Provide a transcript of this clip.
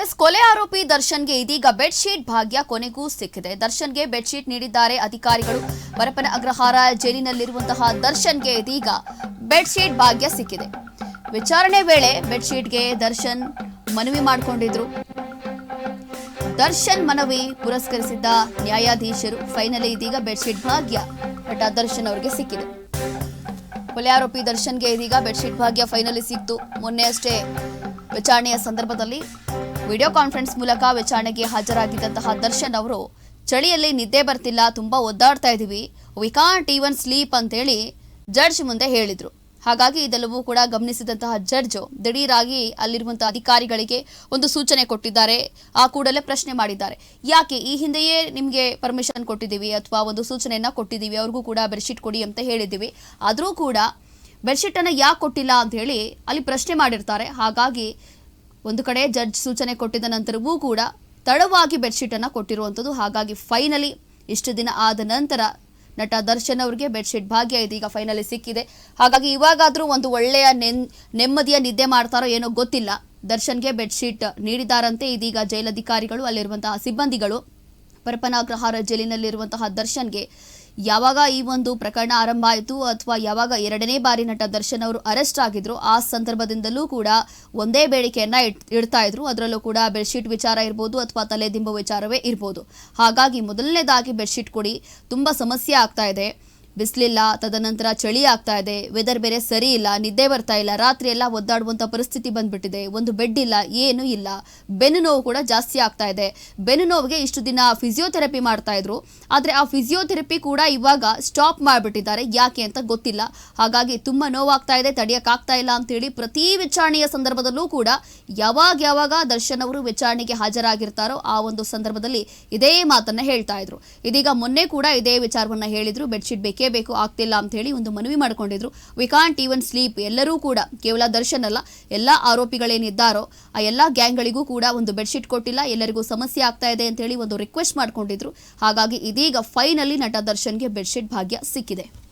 S, ಕೊಲೆ ಆರೋಪಿ ದರ್ಶನ್ಗೆ ಇದೀಗ ಬೆಡ್ಶೀಟ್ ಭಾಗ್ಯ ಕೊನೆಗೂ ಸಿಕ್ಕಿದೆ. ದರ್ಶನ್ಗೆ ಬೆಡ್ಶೀಟ್ ನೀಡಿದ್ದಾರೆ ಅಧಿಕಾರಿಗಳು. ಬರಪನ ಅಗ್ರಹಾರ ಜೈಲಿನಲ್ಲಿರುವಂತಹ ದರ್ಶನ್ಗೆ ಇದೀಗ ಬೆಡ್ಶೀಟ್ ಭಾಗ್ಯ ಸಿಕ್ಕಿದೆ. ವಿಚಾರಣೆ ವೇಳೆ ಬೆಡ್ಶೀಟ್ಗೆ ದರ್ಶನ್ ಮನವಿ ಮಾಡಿಕೊಂಡಿದ್ರು. ದರ್ಶನ್ ಮನವಿ ಪುರಸ್ಕರಿಸಿದ್ದ ನ್ಯಾಯಾಧೀಶರು. ಫೈನಲಿ ಇದೀಗ ಬೆಡ್ಶೀಟ್ ಭಾಗ್ಯ ನಟ ದರ್ಶನ್ ಅವರಿಗೆ ಸಿಕ್ಕಿದೆ. ಕೊಲೆ ಆರೋಪಿ ದರ್ಶನ್ಗೆ ಇದೀಗ ಬೆಡ್ಶೀಟ್ ಭಾಗ್ಯ ಫೈನಲಿ ಸಿಕ್ತು ಮೊನ್ನೆ ಅಷ್ಟೇ ವಿಚಾರಣೆಯ ಸಂದರ್ಭದಲ್ಲಿ ವಿಡಿಯೋ ಕಾನ್ಫರೆನ್ಸ್ ಮೂಲಕ ವಿಚಾರಣೆಗೆ ಹಾಜರಾಗಿದ್ದಂತಹ ದರ್ಶನ್ ಅವರು, ಚಳಿಯಲ್ಲಿ ನಿದ್ದೆ ಬರ್ತಿಲ್ಲ, ತುಂಬಾ ಒದ್ದಾಡ್ತಾ ಇದೀವಿ ವಿ ಕಾಂಟ್ ಈವನ್ ಸ್ಲೀಪ್ ಅಂತೇಳಿ ಜಡ್ಜ್ ಮುಂದೆ ಹೇಳಿದ್ರು. ಹಾಗಾಗಿ ಇದೆಲ್ಲವೂ ಕೂಡ ಗಮನಿಸಿದಂತಹ ಜಡ್ಜ್ ದಿಢೀರಾಗಿ ಅಲ್ಲಿರುವಂತಹ ಅಧಿಕಾರಿಗಳಿಗೆ ಒಂದು ಸೂಚನೆ ಕೊಟ್ಟಿದ್ದಾರೆ. ಆ ಕೂಡಲೇ ಪ್ರಶ್ನೆ ಮಾಡಿದ್ದಾರೆ. ಯಾಕೆ ಈ ಹಿಂದೆಯೇ ನಿಮಗೆ ಪರ್ಮಿಷನ್ ಕೊಟ್ಟಿದ್ದೀವಿ ಅಥವಾ ಒಂದು ಸೂಚನೆಯನ್ನ ಕೊಟ್ಟಿದ್ದೀವಿ, ಅವ್ರಿಗೂ ಕೂಡ ಬೆಡ್ಶೀಟ್ ಕೊಡಿ ಅಂತ ಹೇಳಿದ್ದೀವಿ. ಆದರೂ ಕೂಡ ಬೆಡ್ಶೀಟನ್ನು ಯಾಕೆ ಕೊಟ್ಟಿಲ್ಲ ಅಂತ ಹೇಳಿ ಅಲ್ಲಿ ಪ್ರಶ್ನೆ ಮಾಡಿರ್ತಾರೆ. ಹಾಗಾಗಿ ಒಂದು ಕಡೆ ಜಡ್ಜ್ ಸೂಚನೆ ಕೊಟ್ಟಿದ ನಂತರವೂ ಕೂಡ ತಡವಾಗಿ ಬೆಡ್ಶೀಟ್ ಅನ್ನು ಕೊಟ್ಟಿರುವಂಥದ್ದು ಹಾಗಾಗಿ ಫೈನಲಿ ಇಷ್ಟು ದಿನ ಆದ ನಂತರ ನಟ ದರ್ಶನ್ ಅವರಿಗೆ ಬೆಡ್ಶೀಟ್ ಭಾಗ್ಯ ಇದೀಗ ಫೈನಲಿ ಸಿಕ್ಕಿದೆ. ಹಾಗಾಗಿ ಇವಾಗಾದರೂ ಒಂದು ಒಳ್ಳೆಯ ನೆನ್, ನೆಮ್ಮದಿಯ ನಿದ್ದೆ ಮಾಡ್ತಾರೋ ಏನೋ ಗೊತ್ತಿಲ್ಲ. ದರ್ಶನ್ಗೆ ಬೆಡ್ಶೀಟ್ ನೀಡಿದಾರಂತೆ ಇದೀಗ ಜೈಲಧಿಕಾರಿಗಳು, ಅಲ್ಲಿರುವಂತಹ ಸಿಬ್ಬಂದಿಗಳು. ಪರಪನಾಗ್ರಹಾರ ಜೈಲಿನಲ್ಲಿರುವಂತಹ ದರ್ಶನ್ಗೆ ಯಾವಾಗ ಈ ಒಂದು ಪ್ರಕರಣ ಆರಂಭ ಆಯಿತು ಅಥವಾ ಯಾವಾಗ ಎರಡನೇ ಬಾರಿ ನಟ ದರ್ಶನ್ ಅವರು ಅರೆಸ್ಟ್ ಆಗಿದ್ರು, ಆ ಸಂದರ್ಭದಿಂದಲೂ ಕೂಡ ಒಂದೇ ಬೇಡಿಕೆಯನ್ನ ಇಡ್ತಾ ಇದ್ರು. ಅದರಲ್ಲೂ ಕೂಡ ಬೆಡ್ಶೀಟ್ ವಿಚಾರ ಇರ್ಬೋದು ಅಥವಾ ತಲೆದಿಂಬು ವಿಚಾರವೇ ಇರ್ಬೋದು. ಹಾಗಾಗಿ ಮೊದಲನೇದಾಗಿ ಬೆಡ್ಶೀಟ್ ಕೊಡಿ. ತುಂಬಾ ಸಮಸ್ಯೆ ಆಗ್ತಾ ಇದೆ. ಬಿಸಿಲಿಲ್ಲ, ತದನಂತರ ಚಳಿ ಆಗ್ತಾ ಇದೆ. ವೆದರ್ ಬೇರೆ ಸರಿ ಇಲ್ಲ, ನಿದ್ದೆ ಬರ್ತಾ ಇಲ್ಲ, ರಾತ್ರಿ ಎಲ್ಲ ಒದ್ದಾಡುವಂತ ಪರಿಸ್ಥಿತಿ ಬಂದ್ಬಿಟ್ಟಿದೆ. ಒಂದು ಬೆಡ್ ಇಲ್ಲ, ಏನು ಇಲ್ಲ. ಬೆನ್ನು ನೋವು ಕೂಡ ಜಾಸ್ತಿ ಆಗ್ತಾ ಇದೆ. ಬೆನ್ನು ನೋವಿಗೆ ಇಷ್ಟು ದಿನ ಫಿಸಿಯೋಥೆರಪಿ ಮಾಡ್ತಾ ಇದ್ರು. ಆದ್ರೆ ಆ ಫಿಸಿಯೋಥೆರಪಿ ಕೂಡ ಇವಾಗ ಸ್ಟಾಪ್ ಮಾಡಿಬಿಟ್ಟಿದ್ದಾರೆ. ಯಾಕೆ ಅಂತ ಗೊತ್ತಿಲ್ಲ. ಹಾಗಾಗಿ ತುಂಬಾ ನೋವಾಗ್ತಾ ಇದೆ ತಡೆಯೋಕ್ಕಾಗ್ತಾ ಇಲ್ಲ ಅಂತೇಳಿ ಪ್ರತಿ ವಿಚಾರಣೆಯ ಸಂದರ್ಭದಲ್ಲೂ ಕೂಡ ಯಾವಾಗ ಯಾವಾಗ ದರ್ಶನ್ ಅವರು ವಿಚಾರಣೆಗೆ ಹಾಜರಾಗಿರ್ತಾರೋ ಆ ಒಂದು ಸಂದರ್ಭದಲ್ಲಿ ಇದೇ ಮಾತನ್ನ ಹೇಳ್ತಾ ಇದ್ರು. ಇದೀಗ ಮೊನ್ನೆ ಕೂಡ ಇದೇ ವಿಚಾರವನ್ನ ಹೇಳಿದ್ರು. ಬೆಡ್ಶೀಟ್ ಬೇಕೇ ಬೇಕು ಆಗ್ತಿಲ್ಲ ಅಂತ ಹೇಳಿ ಒಂದು ಮನವಿ ಮಾಡ್ಕೊಂಡಿದ್ರು. ವಿ ಕಾಂಟ್ ಈವನ್ ಸ್ಲೀಪ್ ಎಲ್ಲರೂ ಕೂಡ, ಕೇವಲ ದರ್ಶನ್ ಅಲ್ಲ, ಎಲ್ಲ ಆರೋಪಿಗಳೇನಿದ್ದಾರೋ ಆ ಎಲ್ಲ ಗ್ಯಾಂಗ್ಗಳಿಗೂ ಕೂಡ ಒಂದು ಬೆಡ್ಶೀಟ್ ಕೊಟ್ಟಿಲ್ಲ, ಎಲ್ಲರಿಗೂ ಸಮಸ್ಯೆ ಆಗ್ತಾ ಇದೆ ಅಂತ ಹೇಳಿ ಒಂದು ರಿಕ್ವೆಸ್ಟ್ ಮಾಡ್ಕೊಂಡಿದ್ರು. ಹಾಗಾಗಿ ಇದೀಗ ಫೈನಲಿ ನಟ ದರ್ಶನ್ಗೆ ಬೆಡ್ಶೀಟ್ ಭಾಗ್ಯ ಸಿಕ್ಕಿದೆ.